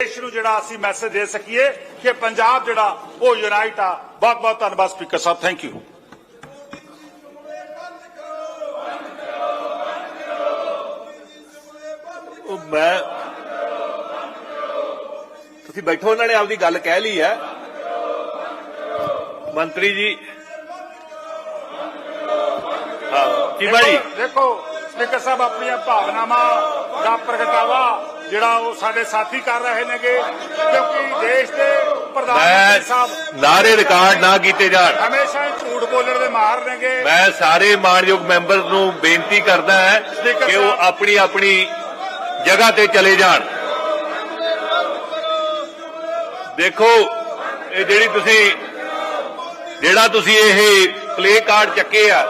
ਦੇਸ਼ ਨੂੰ ਜਿਹੜਾ ਅਸੀਂ ਮੈਸੇਜ ਦੇ ਸਕੀਏ ਕਿ ਪੰਜਾਬ ਜਿਹੜਾ ਉਹ ਯੂਨਾਈਟ ਆ। ਬਹੁਤ ਬਹੁਤ ਧੰਨਵਾਦ ਸਪੀਕਰ ਸਾਹਿਬ ਥੈਂਕ ਯੂ ਉਹ ਮੈਂ ਤੁਸੀਂ ਬੈਠੋ ਉਹਨਾਂ ਨੇ ਆਪਦੀ ਗੱਲ ਕਹਿ ਲਈ ਹੈ। ਮੰਤਰੀ ਜੀ। ਹਾਂ ਚੀਮਾ ਜੀ ਦੇਖੋ- ਦੇਖੋ ਸਪੀਕਰ ਸਾਹਿਬ ਆਪਣੀਆਂ ਭਾਵਨਾਵਾਂ ਦਾ ਪ੍ਰਗਟਾਵਾ ਜਿਹੜਾ ਉਹ ਸਾਡੇ ਸਾਥੀ ਕਰ ਰਹੇ ਨੇਗੇ ਕਿਉਂਕਿ ਦੇਸ਼ ਦੇ ਪ੍ਰਧਾਨ ਸਾਹਿਬ ਨਾਰੇ ਰਿਕਾਰਡ ਨਾ ਕੀਤੇ ਜਾਣ। ਹਮੇਸ਼ਾ ਹੀ ਝੂਠ ਬੋਲਣ ਦੇ ਮਾਹਰ ਨੇਗੇ। ਮੈਂ ਸਾਰੇ ਮਾਨਯੋਗ ਮੈਂਬਰ ਨੂੰ ਬੇਨਤੀ ਕਰਦਾ ਹੈ ਕਿ ਉਹ। ਆਪਣੀ ਆਪਣੀ ਜਗ੍ਹਾ ਤੇ ਚਲੇ ਜਾਣ। ਦੇਖੋ ਇਹ ਜਿਹੜੀ ਤੁਸੀਂ ਜਿਹੜਾ ਤੁਸੀਂ ਇਹ ਪਲੇ ਕਾਰਡ ਚੱਕੇ ਆ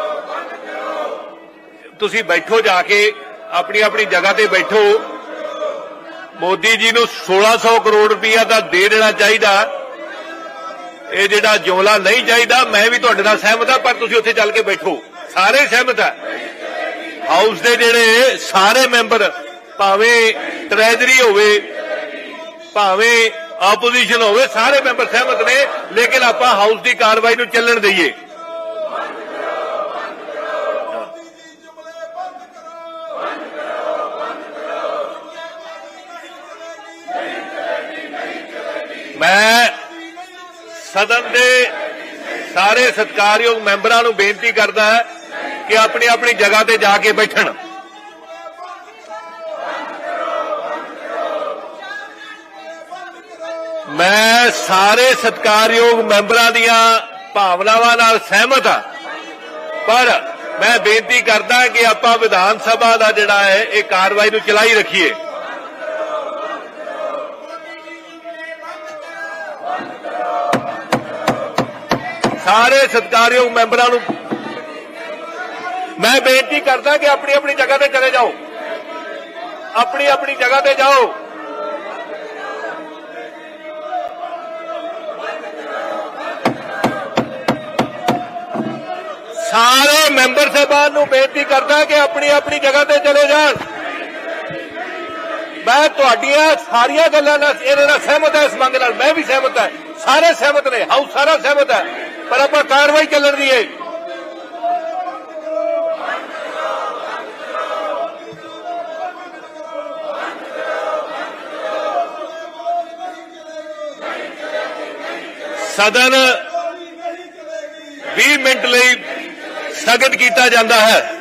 ਤੁਸੀਂ ਬੈਠੋ ਜਾ ਕੇ ਆਪਣੀ ਆਪਣੀ ਜਗ੍ਹਾ ਤੇ ਬੈਠੋ। ਮੋਦੀ ਜੀ ਨੂੰ 1600 ਕਰੋੜ ਰੁਪਇਆ ਤਾਂ ਦੇ ਦੇਣਾ ਚਾਹੀਦਾ। ਇਹ ਜਿਹੜਾ ਜੁਮਲਾ ਨਹੀਂ ਚਾਹੀਦਾ, ਮੈਂ ਵੀ ਤੁਹਾਡੇ ਨਾਲ ਸਹਿਮਤ ਹਾਂ, ਪਰ ਤੁਸੀਂ ਉੱਥੇ ਚੱਲ ਕੇ ਬੈਠੋ। ਸਾਰੇ ਸਹਿਮਤ ਆ ਹਾਊਸ ਦੇ ਜਿਹੜੇ ਸਾਰੇ ਮੈਂਬਰ, ਭਾਵੇਂ ਟ੍ਰੈਜਰੀ ਹੋਵੇ, ਭਾਵੇਂ ਆਪੋਜੀਸ਼ਨ ਹੋਵੇ, ਸਾਰੇ ਮੈਂਬਰ ਸਹਿਮਤ ਨੇ, ਲੇਕਿਨ ਆਪਾਂ ਹਾਊਸ ਦੀ ਕਾਰਵਾਈ ਨੂੰ ਚੱਲਣ ਦਈਏ। ਮੈਂ ਸਦਨ ਦੇ ਸਾਰੇ ਸਤਿਕਾਰਯੋਗ ਮੈਂਬਰਾਂ ਨੂੰ ਬੇਨਤੀ ਕਰਦਾ ਹਾਂ ਕਿ ਆਪਣੀ ਆਪਣੀ ਜਗ੍ਹਾ ਤੇ ਜਾ ਕੇ ਬੈਠਣ। ਮੈਂ ਸਾਰੇ ਸਤਿਕਾਰਯੋਗ ਮੈਂਬਰਾਂ ਦੀਆਂ ਭਾਵਨਾਵਾਂ ਨਾਲ ਸਹਿਮਤ ਹਾਂ। ਪਰ ਮੈਂ ਬੇਨਤੀ ਕਰਦਾ ਕਿ ਆਪਾਂ ਵਿਧਾਨ ਸਭਾ ਦਾ ਜਿਹੜਾ ਹੈ, ਇਹ ਕਾਰਵਾਈ ਨੂੰ ਚਲਾਈ ਰੱਖੀਏ। ਸਾਰੇ ਸਤਿਕਾਰਯੋਗ ਮੈਂਬਰਾਂ ਨੂੰ ਮੈਂ ਬੇਨਤੀ ਕਰਦਾ ਕਿ ਆਪਣੀ ਆਪਣੀ ਜਗ੍ਹਾ ਤੇ ਚਲੇ ਜਾਓ। ਆਪਣੀ ਆਪਣੀ ਜਗ੍ਹਾ ਤੇ ਜਾਓ। ਸਾਰੇ ਮੈਂਬਰ ਸਾਹਿਬਾਨ ਨੂੰ ਬੇਨਤੀ ਕਰਦਾ ਕਿ ਆਪਣੀ ਆਪਣੀ ਜਗ੍ਹਾ ਤੇ ਚਲੇ ਜਾਣ। ਮੈਂ ਤੁਹਾਡੀਆਂ ਸਾਰੀਆਂ ਗੱਲਾਂ ਨਾਲ ਇਹਨਾਂ ਨਾਲ ਸਹਿਮਤ ਹਾਂ, ਇਸ ਮੰਗ ਨਾਲ ਮੈਂ ਵੀ ਸਹਿਮਤ ਹਾਂ। ਸਾਰੇ ਸਹਿਮਤ ਨੇ ਹਾਊਸ ਸਾਰਾ ਸਹਿਮਤ ਹੈ। ਪਰ ਆਪਾਂ ਕਾਰਵਾਈ ਚੱਲਣ ਦੀ ਹੈ। ਸਦਨ 20 ਮਿੰਟ ਲਈ ਸਥਗਿਤ ਕੀਤਾ ਜਾਂਦਾ ਹੈ।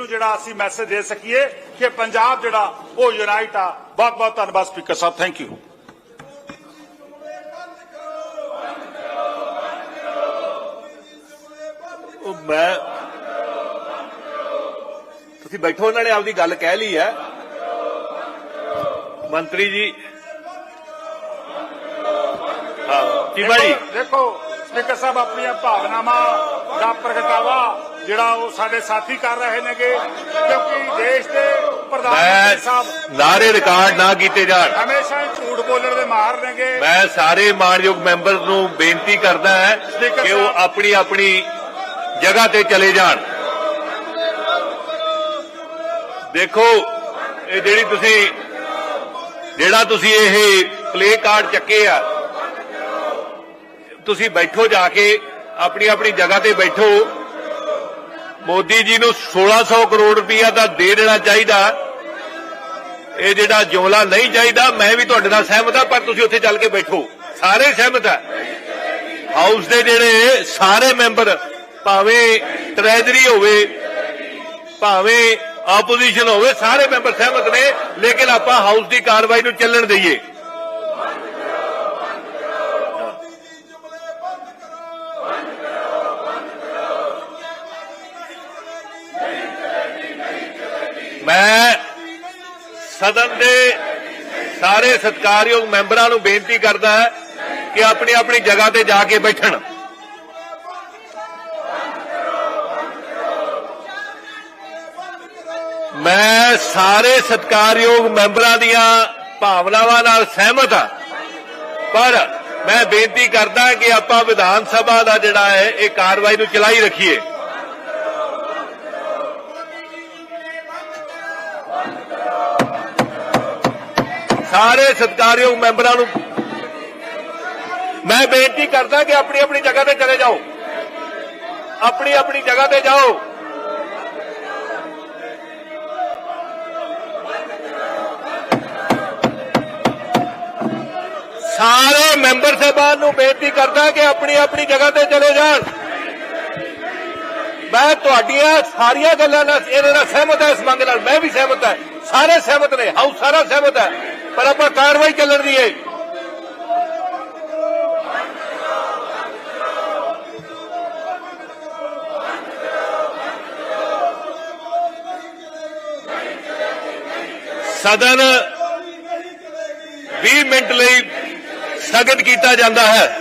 ਨੂੰ ਜਿਹੜਾ ਅਸੀਂ ਮੈਸੇਜ ਦੇ ਸਕੀਏ ਕਿ ਪੰਜਾਬ ਜਿਹੜਾ ਉਹ ਯੂਨਾਈਟ ਆ। ਬਹੁਤ ਬਹੁਤ ਧੰਨਵਾਦ ਸਪੀਕਰ ਸਾਹਿਬ ਥੈਂਕ ਯੂ ਉਹ ਮੈਂ ਤੁਸੀਂ ਬੈਠੋ ਉਹਨਾਂ ਨੇ ਆਪਦੀ ਗੱਲ ਕਹਿ ਲਈ ਹੈ। ਮੰਤਰੀ ਜੀ। ਹਾਂ ਜੀ ਦੇਖੋ- ਦੇਖੋ ਸਪੀਕਰ ਸਾਹਿਬ ਆਪਣੀਆਂ ਭਾਵਨਾਵਾਂ ਦਾ ਪ੍ਰਗਟਾਵਾ ਜਿਹੜਾ ਉਹ ਸਾਡੇ ਸਾਥੀ ਕਰ ਰਹੇ ਨੇਗੇ ਕਿਉਂਕਿ ਦੇਸ਼ ਦੇ ਪ੍ਰਧਾਨ ਸਾਹਿਬ ਨਾਰੇ ਰਿਕਾਰਡ ਨਾ ਕੀਤੇ ਜਾਣ। ਹਮੇਸ਼ਾ ਝੂਠ ਬੋਲਣ ਦੇ ਮਾਹਰ ਨੇਗੇ। ਮੈਂ ਸਾਰੇ ਮਾਨਯੋਗ ਮੈਂਬਰ ਨੂੰ ਬੇਨਤੀ ਕਰਦਾ ਹਾਂ ਕਿ ਉਹ। ਆਪਣੀ ਆਪਣੀ ਜਗ੍ਹਾ ਤੇ ਚਲੇ ਜਾਣ। ਦੇਖੋ ਇਹ ਜਿਹੜੀ ਤੁਸੀਂ ਜਿਹੜਾ ਤੁਸੀਂ ਇਹ ਪਲੇ ਕਾਰਡ ਚੱਕੇ ਆ ਤੁਸੀਂ ਬੈਠੋ ਜਾ ਕੇ ਆਪਣੀ ਆਪਣੀ ਜਗ੍ਹਾ ਤੇ ਬੈਠੋ। ਮੋਦੀ ਜੀ ਨੂੰ 1600 ਕਰੋੜ ਰੁਪਇਆ ਦਾ ਦੇ ਦੇਣਾ ਚਾਹੀਦਾ। ਇਹ ਜਿਹੜਾ ਜੁਮਲਾ ਨਹੀਂ ਚਾਹੀਦਾ, ਮੈਂ ਵੀ ਤੁਹਾਡੇ ਨਾਲ ਸਹਿਮਤ ਹਾਂ, ਪਰ ਤੁਸੀਂ ਉੱਥੇ ਚੱਲ ਕੇ ਬੈਠੋ। ਸਾਰੇ ਸਹਿਮਤ ਆ। ਹਾਊਸ ਦੇ ਜਿਹੜੇ ਸਾਰੇ ਮੈਂਬਰ, ਭਾਵੇਂ ਟ੍ਰੈਜਰੀ ਹੋਵੇ, ਭਾਵੇਂ ਆਪੋਜੀਸ਼ਨ ਹੋਵੇ, ਸਾਰੇ ਮੈਂਬਰ ਸਹਿਮਤ ਨੇ, ਲੇਕਿਨ ਆਪਾਂ ਹਾਊਸ ਦੀ ਕਾਰਵਾਈ ਨੂੰ ਚੱਲਣ ਦਈਏ। ਮੈਂ ਸਦਨ ਦੇ ਸਾਰੇ ਸਤਿਕਾਰਯੋਗ ਮੈਂਬਰਾਂ ਨੂੰ ਬੇਨਤੀ ਕਰਦਾ ਹਾਂ ਕਿ ਆਪਣੀ ਆਪਣੀ ਜਗ੍ਹਾ ਤੇ ਜਾ ਕੇ ਬੈਠਣ। ਮੈਂ ਸਾਰੇ ਸਤਿਕਾਰਯੋਗ ਮੈਂਬਰਾਂ ਦੀਆਂ ਭਾਵਨਾਵਾਂ ਨਾਲ ਸਹਿਮਤ ਹਾਂ। ਪਰ ਮੈਂ ਬੇਨਤੀ ਕਰਦਾ ਕਿ ਆਪਾਂ ਵਿਧਾਨ ਸਭਾ ਦਾ ਜਿਹੜਾ ਹੈ, ਇਹ ਕਾਰਵਾਈ ਨੂੰ ਚਲਾਈ ਰੱਖੀਏ। ਸਾਰੇ ਸਤਿਕਾਰਯੋਗ ਮੈਂਬਰਾਂ ਨੂੰ ਮੈਂ ਬੇਨਤੀ ਕਰਦਾ ਕਿ ਆਪਣੀ ਆਪਣੀ ਜਗ੍ਹਾ ਤੇ ਚਲੇ ਜਾਓ। ਆਪਣੀ ਆਪਣੀ ਜਗ੍ਹਾ ਤੇ ਜਾਓ। ਸਾਰੇ ਮੈਂਬਰ ਸਾਹਿਬਾਨ ਨੂੰ ਬੇਨਤੀ ਕਰਦਾ ਕਿ ਆਪਣੀ ਆਪਣੀ ਜਗ੍ਹਾ ਤੇ ਚਲੇ ਜਾਣ। ਮੈਂ ਤੁਹਾਡੀਆਂ ਸਾਰੀਆਂ ਗੱਲਾਂ ਨਾਲ ਇਹਨਾਂ ਨਾਲ ਸਹਿਮਤ ਹਾਂ, ਇਸ ਮੰਗ ਨਾਲ ਮੈਂ ਵੀ ਸਹਿਮਤ ਹਾਂ। ਸਾਰੇ ਸਹਿਮਤ ਨੇ, ਹਾਊਸ ਸਾਰਾ ਸਹਿਮਤ ਹੈ। ਪਰ ਆਪਾਂ ਕਾਰਵਾਈ ਚੱਲਣ ਦੀ ਹੈ। ਸਦਨ 20 ਮਿੰਟ ਲਈ ਸਥਗਿਤ ਕੀਤਾ ਜਾਂਦਾ ਹੈ।